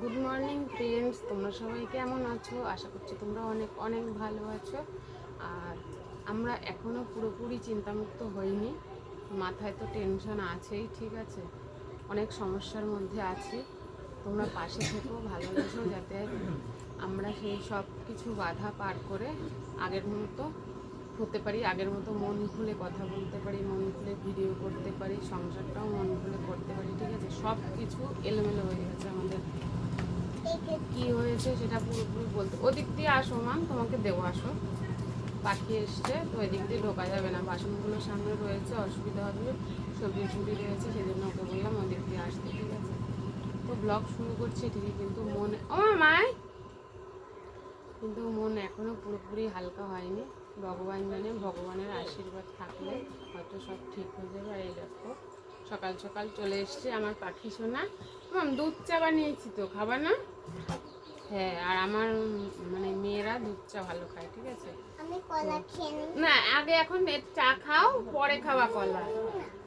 Good morning friends তোমরা সবাই কেমন আছো? আশা করছি তোমরা অনেক অনেক ভালো আছো। আর আমরা এখনও পুরোপুরি চিন্তামুক্ত হইনি। মাথায় তো টেনশন আছেই, ঠিক আছে? অনেক সমস্যার মধ্যে আছি। তোমরা পাশে থেকেও ভালোবাসো যাতে আমরা সেই সব কিছু বাধা পার করে আগের মতো হতে পারি, আগের মতো মন খুলে কথা বলতে পারি, মন খুলে ভিডিও করতে পারি, সংসারটাও মন খুলে করতে পারি, ঠিক আছে? সব কিছু এলোমেলো হয়ে গেছে আমাদের। কি হয়েছে সেটা পুরোপুরি বলতে ওদিক দিয়ে আসো মান তোমাকে দেবো, আসো। পাখি এসছে, তো এদিক দিয়ে ঢোকা যাবে না। বাসনগুলো সামনে রয়েছে, অসুবিধা হবে। সবজি ছুটি রয়েছে, সেজন্য ওকে বললাম ওদিক দিয়ে আসতে, ঠিক আছে? তো ব্লগ শুরু করছি, ঠিকই কিন্তু মনে ও মায় কিন্তু মন এখনও পুরোপুরি হালকা হয়নি। ভগবান জানে, ভগবানের আশীর্বাদ থাকলে হয়তো সব ঠিক হয়ে যাবে। আর এই দেখো, সকাল সকাল চলে এসছে আমার পাখি মাম, দুধ চা বানিয়েছি তো খাবার না? হ্যাঁ আর আমার মানে মেয়েরা দুধ চা ভালো খায় ঠিক আছে? না আগে এখন চা খাও পরে খাওয়া কলা।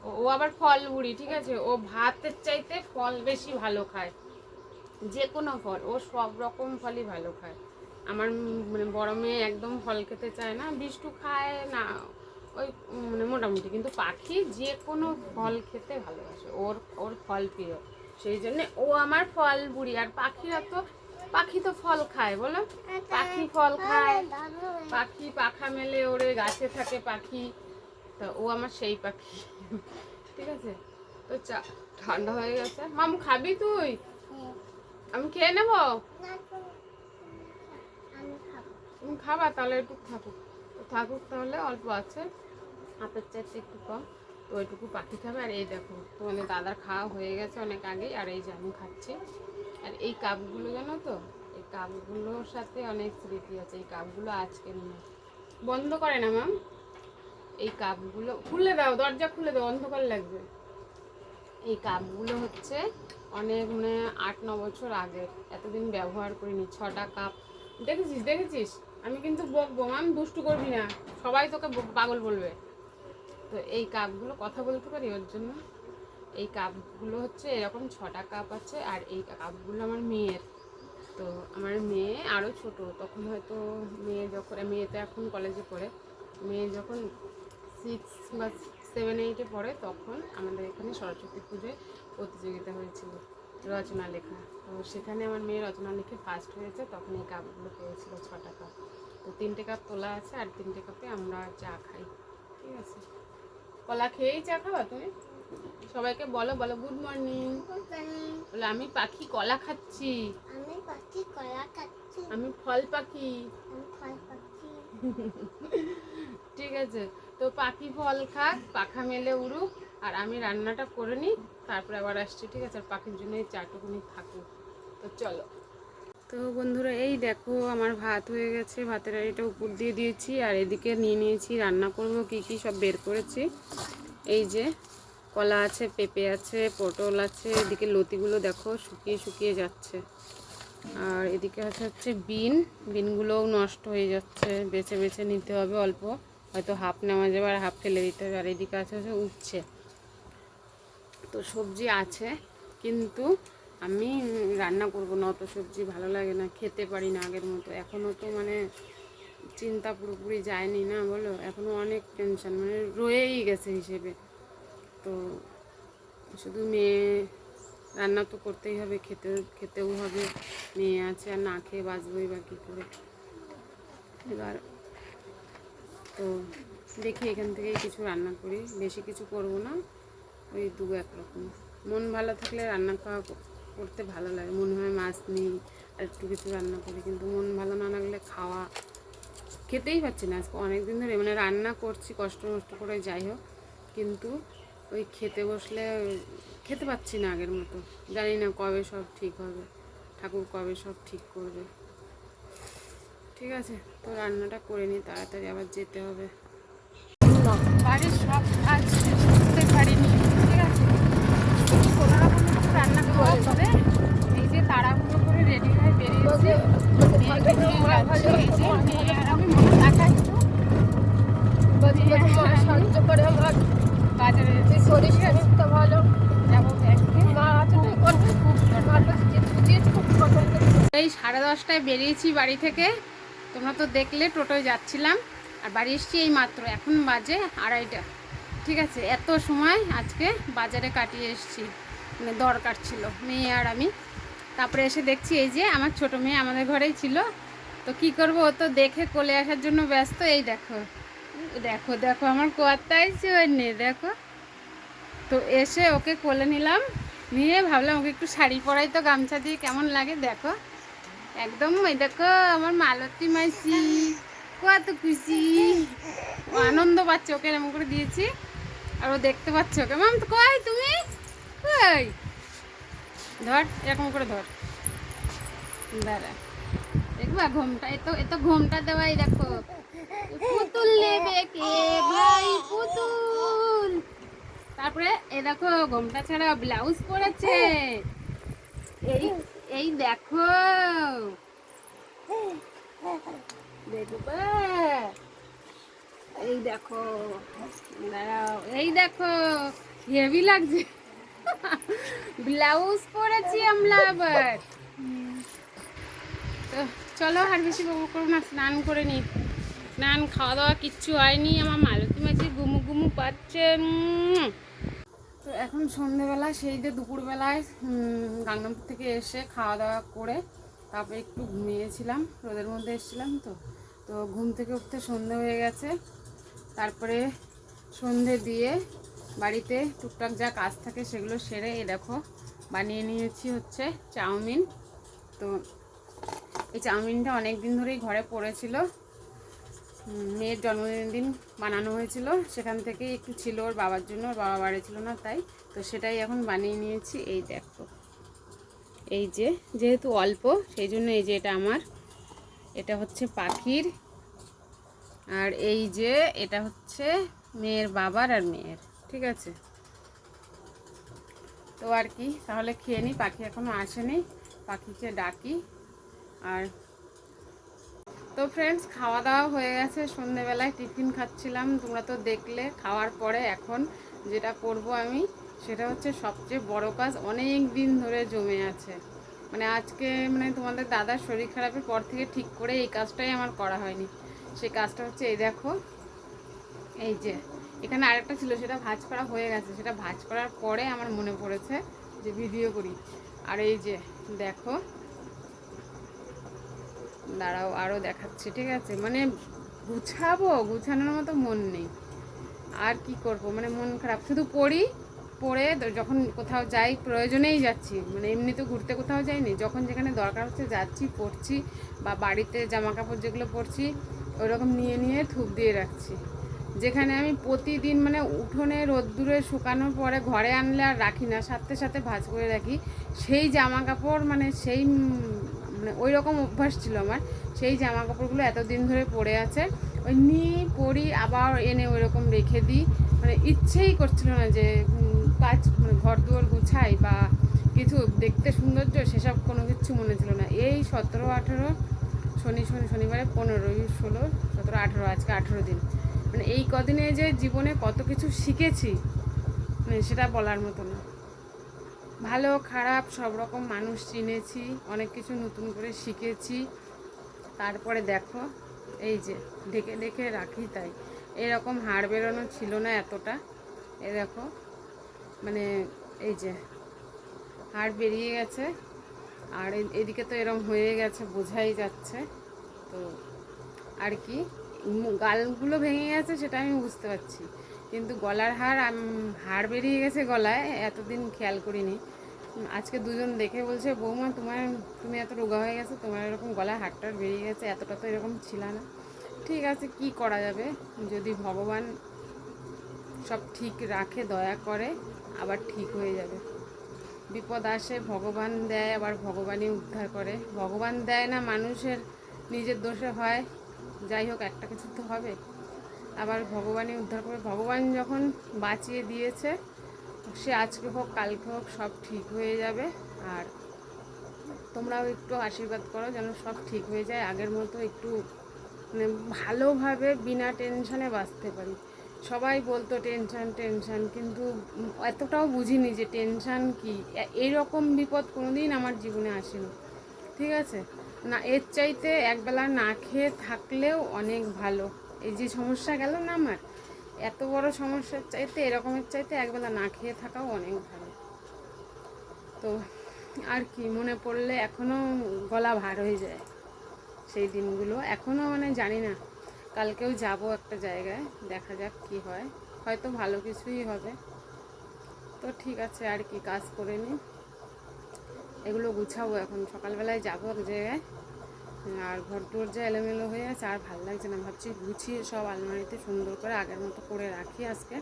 ও- ও আবার ফল বুড়ি ঠিক আছে? ও ভাতের চাইতে ফল বেশি ভালো খায়। যে কোনো ফল ও সব রকম ফলই ভালো খায়। আমার মানে বড় মেয়ে একদম ফল খেতে চায় না বিষ্টু খায় না ওই মানে মোটামুটি। কিন্তু পাখি যে কোনো ফল খেতে ভালোবাসে ওর ওর ফল প্রিয়। সেই জন্য ও আমার ফল বুড়ি। আর পাখিরা তো, পাখি তো ফল খায়, বলো? পাখি ফল খায়, পাখি পাখা মেলে, ওরে গাছে থাকে পাখি। তা ও আমার সেই পাখি। ঠিক আছে? তো চা, ঠান্ডা হয়ে গেছে। মামু, খাবি তুই? আমি খেয়ে নেব? খাবা, তাহলে একটু থাকুক। থাকুক তাহলে, অল্প আছে। হাতের চারটে একটু কম। ওইটুকু পাখি খাবে আর এই দেখো তোমাদের দাদার খাওয়া হয়ে গেছে অনেক আগেই, আর এই যে আমি খাচ্ছি। আর এই কাপগুলো জানো তো? এই কাপগুলোর সাথে অনেক স্মৃতি আছে, এই কাপগুলো আজকে বন্ধ করে না ম্যাম এই কাপগুলো খুলে দাও, দরজা খুলে দাও, অন্ধকার লাগবে। এই কাপগুলো হচ্ছে অনেক মানে আট, ন বছর আগে এতদিন ব্যবহার করিনি, ছটা কাপ। দেখেছিস দেখেছিস? আমি কিন্তু বকবো ম্যাম দুষ্টু করবি না। সবাই তোকে পাগল বলবে। তো এই কাপগুলো কথা বলতে পারি? ওর জন্য এই কাপগুলো হচ্ছে এরকম ছটা কাপ আছে আর এই কাপগুলো আমার মেয়ের। তো আমার মেয়ে আরও ছোট, তখন হয়তো মেয়ে যখন, মেয়ে তো এখন কলেজে পড়ে। মেয়ে যখন সিক্স বা সেভেন এইটে পড়ে, তখন আমাদের এখানে সরস্বতী পুজোয় প্রতিযোগিতা হয়েছিল, রচনা লেখা। তো সেখানে আমার মেয়ে রচনা লিখে ফার্স্ট হয়েছে, তখন এই কাপগুলো পেয়েছিল ছটা কাপ। তো তিনটে কাপ তোলা আছে আর তিনটে কাপে আমরা চা খাই, ঠিক আছে? কলা খেয়েই চা খাবা তুমি? সবাইকে বলো বলো গুড মর্নিং বলো আমি পাখি কলা খাচ্ছি। আমি পাখি কলা খাচ্ছি। আমি ফল পাখি। আমি ফল পাখি। ঠিক আছে তো পাখি ফল খাক পাখা মেলে উড়ুক আর আমি রান্নাটা করে নিই তারপরে আবার আসছি ঠিক আছে? আর পাখির জন্য এই চাটুকুনি থাকুক। তো চলো। তো বন্ধুরা, এই দেখো আমার ভাত হয়ে গেছে। ভাতের এটা উপর দিয়ে দিয়েছি আর এদিকে নিয়ে নিয়েছি, রান্না করব, কি কি সব বের করেছি। এই যে কলা আছে, পেঁপে আছে, পটল আছে, এদিকে লতিগুলো দেখো শুকিয়ে শুকিয়ে যাচ্ছে। আর এদিকে আছে হচ্ছে বিন, বিনগুলোও নষ্ট হয়ে যাচ্ছে, বেছে বেছে নিতে হবে অল্প। হয়তো হাফ নেওয়া যাবে আর হাফ ফেলে দিতে হবে। আর এদিকে আছে হচ্ছে উচ্ছে। তো সবজি আছে, কিন্তু আমি রান্না করব না, অত সবজি ভালো লাগে না, খেতে পারি না আগের মতো। এখনও তো মানে চিন্তা পুরোপুরি যায়নি না, বলো? এখনও অনেক টেনশন মানে রয়েই গেছে হিসেবে। তো শুধু মেয়ে, রান্না তো করতেই হবে, খেতে, খেতেও হবে, মেয়ে আছে আর না খেয়ে বাঁচবই বা কী করে। এবার তো দেখি এখান থেকেই কিছু রান্না করি, বেশি কিছু করব না, ওই দু এক রকম। মন ভালো থাকলে রান্না খাওয়া করতে ভালো লাগে। মনে হয় মাছ নেই, আর একটু কিছু রান্না করি। কিন্তু মন ভালো না লাগলে খাওয়া খেতেই পাচ্ছি না। আজকে অনেক দিন ধরে মানে রান্না করছি, কষ্ট মষ্ট করে যাই হোক। কিন্তু ওই খেতে বসলে খেতে পাচ্ছি না আগের মতো। জানি না কবে সব ঠিক হবে। ঠাকুর কবে সব ঠিক করবে। ঠিক আছে, তো রান্নাটা করে নিই, তাড়াতাড়ি আবার যেতে হবে। বাড়ির সব কাজ শেষ করতে পারিনি ঠিক আছে কোনো রকম একটু রান্না করতে হবে এই যে তাড়াহুড়ো করে রেডি হয়ে বেরিয়েছি মেয়েকে নিয়ে যাচ্ছি এই যে মেয়ে আর আমি মনে টাকা একটু সাহায্য করে আমার বাজারে যেতে শরীর স্বাস্থ্য ভালো যাব ব্যাংকে মা আছে খুব এই সাড়ে দশটায় বেরিয়েছি বাড়ি থেকে। তোমরা তো দেখলে, টোটোয় যাচ্ছিলাম। আর বাড়ি এসছি এই মাত্র, এখন বাজে আড়াইটা। ঠিক আছে, এত সময় আজকে বাজারে কাটিয়ে এসছি। মানে দরকার ছিল, মেয়ে আর আমি। তারপরে এসে দেখছি এই যে আমার ছোট মেয়ে আমাদের ঘরেই ছিল। তো কি করব? ও তো দেখে কোলে আসার জন্য ব্যস্ত। এই দেখো দেখো দেখো আমার কোয়ারটাই নে দেখো। তো এসে ওকে কোলে নিলাম, নিয়ে ভাবলাম ওকে একটু শাড়ি পরাই তো গামছা দিয়ে কেমন লাগে, দেখো। একদম ওই দেখো আমার মালতী মাইসি কত খুশি। আনন্দ পাচ্ছে ওকে এরকম করে দিয়েছি। আর ও দেখতে পাচ্ছে ওকে। মাম, কই তুমি? কই? ধর, এরকম করে ধর। দাঁড়া। দেখবা ঘোমটা? এত এত ঘোমটা দেওয়াই দেখো। পুতুল নেবে কে ভাই? পুতুল। তারপরে এ দেখো, ঘোমটা ছাড়া ব্লাউজ পরেছে। এই এই দেখো। দেখবা? এই দেখো। দাঁড়াও। এই দেখো। হেভি লাগছে। ব্লাউজ পরেছি আমরা আবার। তো চলো আর বেশি বকবক করো না স্নান করে নি। স্নান খাওয়া দাওয়া কিচ্ছু হয়নি আমার মালতী মাছি গুমু গুমু পাচ্ছে। তো এখন সন্ধেবেলা সেই যে দুপুরবেলায় উম, গাংনামপুর থেকে এসে খাওয়া দাওয়া করে তারপরে একটু ঘুমিয়েছিলাম রোদের মধ্যে এসেছিলাম তো। তো ঘুম থেকে উঠতে সন্ধে হয়ে গেছে। তারপরে সন্ধে দিয়ে বাড়িতে টুকটাক যা কাজ থাকে সেগুলো সেরে এ দেখো বানিয়ে নিয়েছি হচ্ছে চাউমিন। তো এই চাউমিনটা অনেক দিন ধরেই ঘরে পড়েছিল। মেয়ের জন্মদিনের দিন বানানো হয়েছিল। সেখান থেকেই একটু ছিল ওর বাবার জন্য, ওর বাবা বাড়ি ছিল না তাই। তো সেটাই এখন বানিয়ে নিয়েছি। এই দেখো। এই যে, যেহেতু অল্প, সেই জন্য এই যে এটা আমার। এটা হচ্ছে পাখির। আর এই যে এটা হচ্ছে মেয়ের বাবার আর মেয়ের। ঠিক আছে? তো আর কি, তাহলে খেয়ে নিই পাখি এখনও আসেনি, পাখিকে ডাকি। আর তো ফ্রেন্ডস খাওয়া দাওয়া হয়ে গেছে, সন্ধেবেলায় টিফিন খাচ্ছিলাম। তোমরা তো দেখলে, খাওয়ার পরে এখন যেটা করব আমি, সেটা হচ্ছে সবচেয়ে বড় কাজ, অনেক দিন ধরে জমে আছে। মানে আজকে মানে তোমাদের দাদার শরীর খারাপের পর থেকে ঠিক করে এই কাজটাই আমার করা হয়নি। সেই কাজটা হচ্ছে এই দেখো, এই যে এখানে আরেকটা ছিল, সেটা ভাজ করা হয়ে গেছে। সেটা ভাজ করার পরে আমার মনে পড়েছে যে ভিডিও করি। আর এই যে, দেখো। দাঁড়াও আরও দেখাচ্ছি, ঠিক আছে? মানে গুছাবো, গুছানোর মতো মন নেই। আর কি করব? মানে মন খারাপ। শুধু পড়ি, পড়ে যখন কোথাও যাই, প্রয়োজনেই যাচ্ছি। মানে এমনি তো ঘুরতে কোথাও যাইনি। যখন যেখানে দরকার হচ্ছে যাচ্ছি, পড়ছি বা বাড়িতে জামা কাপড় যেগুলো পরছি ওইরকম নিয়ে নিয়ে থুপ দিয়ে রাখছি। যেখানে আমি প্রতিদিন মানে উঠোনে রোদ্দুরে শুকানোর পরে ঘরে আনলে আর রাখি না, সাথে সাথে ভাঁজ করে রাখি। সেই জামা কাপড় মানে সেই মানে ওই রকম অভ্যাস ছিল আমার। সেই জামা কাপড়গুলো এতদিন ধরে পড়ে আছে। ওই নিই পরি আবার এনে ওই রকম রেখে দিই। মানে ইচ্ছেই করছিল না যে কাজ মানে ঘর দুয়ার গুছাই বা কিছু দেখতে সৌন্দর্য সেসব কোনো কিছু মনে ছিল না। এই সতেরো আঠেরো, শনি শনি, শনিবারে পনেরোই ষোলো, সতেরো, আঠেরো, আজকে আঠেরো দিন। মানে এই কদিনে যে জীবনে কত কিছু শিখেছি মানে সেটা বলার মতো না। ভালো, খারাপ, সব রকম মানুষ চিনেছি, অনেক কিছু নতুন করে শিখেছি। তারপরে দেখো, এই যে ডেকে ডেকে রাখি তাই। এরকম হাড় বেরোনো ছিল না এতটা। এ দেখো মানে এই যে হাড় বেরিয়ে গেছে, আর এদিকে তো এরকম হয়ে গেছে, বোঝাই যাচ্ছে। তো আর কি? গালগুলো ভেঙে গেছে, সেটা আমি বুঝতে পারছি। কিন্তু গলার হার হাড় বেরিয়ে গেছে গলায়, এতদিন খেয়াল করিনি। আজকে দুজন দেখে বলছে, বৌমা, তোমার, তুমি এত রোগা হয়ে গেছো, তোমার এরকম গলায় হাড়টার বেরিয়ে গেছে, এতটা তো এরকম ছিল না। ঠিক আছে, কি করা যাবে? যদি ভগবান সব ঠিক রাখে, দয়া করে, আবার ঠিক হয়ে যাবে। বিপদ আসে, ভগবান দেয়, আবার ভগবানই উদ্ধার করে। ভগবান দেয় না, মানুষের নিজের দোষে হয়। যাই হোক, একটা কিছু তো হবে। আবার ভগবানই উদ্ধার করে ভগবান যখন বাঁচিয়ে দিয়েছে, সে আজকে হোক, কালকে হোক, সব ঠিক হয়ে যাবে। আর তোমরাও একটু আশীর্বাদ করো যেন সব ঠিক হয়ে যায়। আগের মতো একটু মানে ভালোভাবে বিনা টেনশনে বাঁচতে পারি। সবাই বলতো, টেনশন টেনশন। কিন্তু এতটাও বুঝিনি যে টেনশন কি। এ- এইরকম বিপদ কোনোদিন আমার জীবনে আসেনি। ঠিক আছে? না, এর চাইতে একবেলা না খেয়ে থাকলেও অনেক ভালো। এই যে সমস্যা গেল না আমার? এত বড় সমস্যার চাইতে, এরকমের চাইতে একবেলা না খেয়ে থাকাও অনেক ভালো। তো আর কি, মনে পড়লে এখনও গলা ভার হয়ে যায় সেই দিনগুলো। এখনও মানে জানি না, কালকেও যাব একটা জায়গায়, দেখা যাক কি হয়। হয়তো ভালো কিছুই হবে। তো ঠিক আছে, আর কি, কাজ করে নিই। এগুলো গুছাবো এখন। সকালবেলায় যাব এক জায়গায়। আর ঘর টর যা এলোমেলো হয়ে আছে, আর ভালো লাগছে না। ভাবছি গুছিয়ে সব আলমারিতে সুন্দর করে আগের মতো করে রাখি আজকে।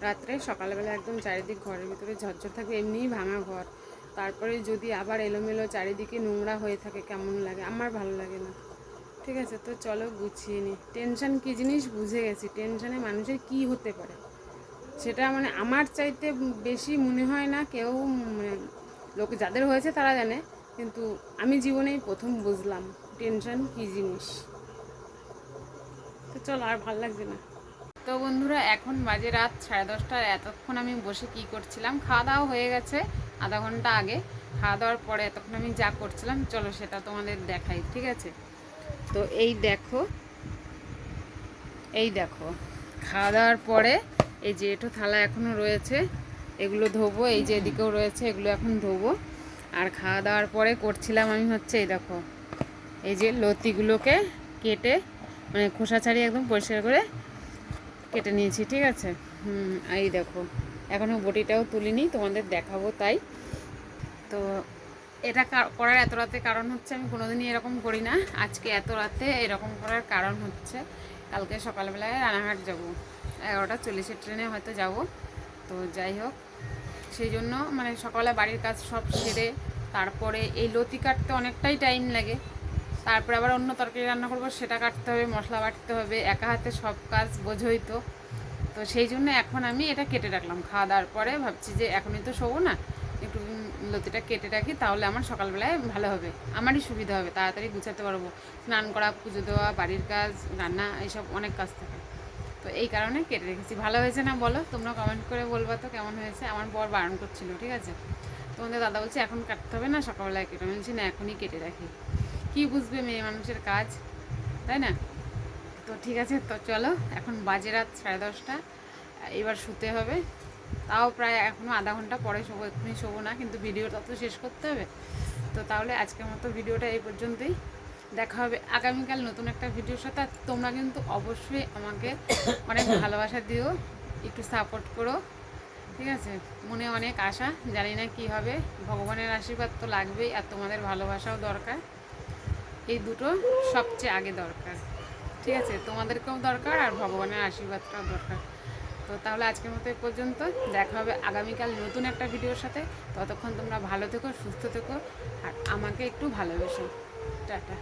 রাত্রে সকালবেলা একদম চারিদিক ঘরের ভিতরে ঝরঝর থাকবে, এমনিই ভাঙা ঘর। তারপরে যদি আবার এলোমেলো চারিদিকে নোংরা হয়ে থাকে, কেমন লাগে? আমার ভালো লাগে না। ঠিক আছে, তো চলো গুছিয়ে নিই টেনশন কী জিনিস? বুঝে গেছি। টেনশনে মানুষের কি হতে পারে? সেটা মানে আমার চাইতে বেশি মনে হয় না। কেউ মানে লোক যাদের হয়েছে তারা জানে, কিন্তু আমি জীবনেই প্রথম বুঝলাম টেনশন কী জিনিস। তো চল, আর ভালো লাগছে না। তো বন্ধুরা, এখন বাজে রাত সাড়ে দশটা এতক্ষণ আমি বসে কি করছিলাম? খাওয়া দাওয়া হয়ে গেছে আধা ঘণ্টা আগে। খাওয়া দাওয়ার পরে এতক্ষণ আমি যা করছিলাম, চলো সেটা তোমাদের দেখাই, ঠিক আছে? তো এই দেখো এই দেখো, খাওয়া দাওয়ার পরে এই যে এটো থালা এখনও রয়েছে। এগুলো ধোবো, এই যে এদিকেও রয়েছে, এগুলো এখন ধোবো। আর খাওয়া দাওয়ার পরে করছিলাম আমি হচ্ছে, এই দেখো, এই যে লতিগুলোকে কেটে মানে খোসা ছাড়িয়ে একদম পরিষ্কার করে কেটে নিয়েছি, ঠিক আছে? হুম এই দেখো এখনও বটিটাও তুলিনি, তোমাদের দেখাবো তাই। তো এটা করার এত রাতে কারণ হচ্ছে, আমি কোনোদিনই এরকম করি না। আজকে এত রাতে এরকম করার কারণ হচ্ছে, কালকে সকালবেলায় রানাঘাট যাব। এগারোটা চল্লিশের ট্রেনে হয়তো যাব। তো যাই হোক সেই জন্য মানে সকালে বাড়ির কাজ সব সেরে তারপরে এই লতি কাটতে অনেকটাই টাইম লাগে। তারপরে আবার অন্য তরকারি রান্না করব, সেটা কাটতে হবে, মশলা বাটতে হবে, একা হাতে সব কাজ বোঝই তো। তো সেই জন্য এখন আমি এটা কেটে রাখলাম। খাওয়া দাওয়ার পরে ভাবছি যে এখনই তো শোবো না, একটু লতিটা কেটে রাখি, তাহলে আমার সকালবেলায় ভালো হবে। আমারই সুবিধা হবে, তাড়াতাড়ি গুছাতে পারব। স্নান করা, পুজো দেওয়া, বাড়ির কাজ, রান্না, এইসব অনেক কাজ থাকে। তো এই কারণে কেটে রেখেছি। ভালো হয়েছে না বলো? তোমরা কমেন্ট করে বলবা তো কেমন হয়েছে? আমার বর বারণ করছিল, ঠিক আছে? তোমাদের দাদা বলছে, এখন কাটতে হবে না সকালবেলায় কেটে বলছি, না, এখনই কেটে রাখি। কি বুঝবে মেয়ে মানুষের কাজ, তাই না? তো ঠিক আছে, তো চলো, এখন বাজে রাত সাড়ে দশটা। এবার শুতে হবে। তাও প্রায় এখনও আধা ঘণ্টা পরে শোবো, এক্ষুনি শোবো না, কিন্তু ভিডিওটা তো শেষ করতে হবে। তো তাহলে আজকের মতো ভিডিওটা এই পর্যন্তই। দেখা হবে আগামীকাল নতুন একটা ভিডিওর সাথে। আর তোমরা কিন্তু অবশ্যই আমাকে অনেক ভালোবাসা দিও একটু সাপোর্ট করো ঠিক আছে? মনে অনেক আশা জানি না কি হবে। ভগবানের আশীর্বাদ তো লাগবেই আর তোমাদের ভালোবাসাও দরকার। এই দুটো সবচেয়ে আগে দরকার ঠিক আছে? তোমাদেরকেও দরকার আর ভগবানের আশীর্বাদটাও দরকার। তো তাহলে আজকের মতো এই পর্যন্ত দেখা হবে আগামীকাল নতুন একটা ভিডিওর সাথে। ততক্ষণ তোমরা ভালো থেকো সুস্থ থেকো আর আমাকে একটু ভালোবেসো। টাটা।